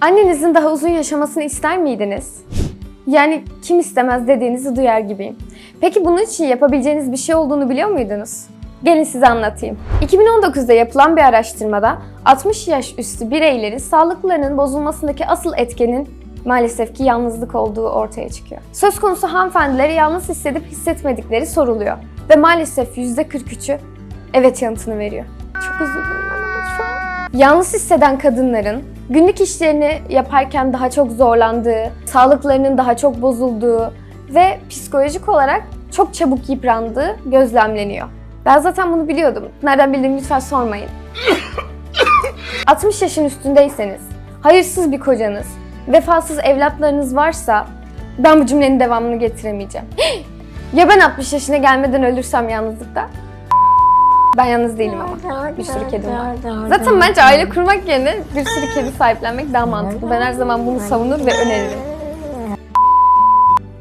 Annenizin daha uzun yaşamasını ister miydiniz? Yani kim istemez dediğinizi duyar gibiyim. Peki bunun için yapabileceğiniz bir şey olduğunu biliyor muydunuz? Gelin size anlatayım. 2019'da yapılan bir araştırmada 60 yaş üstü bireylerin sağlıklarının bozulmasındaki asıl etkenin maalesef ki yalnızlık olduğu ortaya çıkıyor. Söz konusu hanımefendilere yalnız hissedip hissetmedikleri soruluyor. Ve maalesef %43'ü evet yanıtını veriyor. Çok üzüldüm ben ama. Yalnız hisseden kadınların günlük işlerini yaparken daha çok zorlandığı, sağlıklarının daha çok bozulduğu ve psikolojik olarak çok çabuk yıprandığı gözlemleniyor. Ben zaten bunu biliyordum. Nereden bildiğimi lütfen sormayın. 60 yaşın üstündeyseniz, hayırsız bir kocanız, vefasız evlatlarınız varsa ben bu cümlenin devamını getiremeyeceğim. ya ben 60 yaşına gelmeden ölürsem yalnızlıkta? Ben yalnız değilim ama. Bir sürü kedim var. Zaten bence aile kurmak yerine bir sürü kedi sahiplenmek daha mantıklı. Ben her zaman bunu savunur ve öneririm.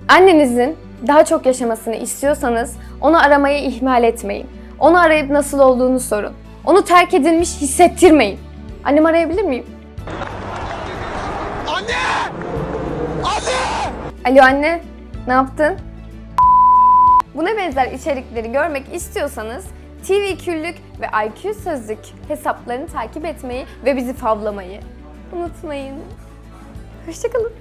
Annenizin daha çok yaşamasını istiyorsanız onu aramayı ihmal etmeyin. Onu arayıp nasıl olduğunu sorun. Onu terk edilmiş hissettirmeyin. Annem arayabilir miyim? Anne! Anne! Alo anne, ne yaptın? Buna benzer içerikleri görmek istiyorsanız TV Küllük ve IQ Sözlük hesaplarını takip etmeyi ve bizi favlamayı unutmayın. Hoşçakalın.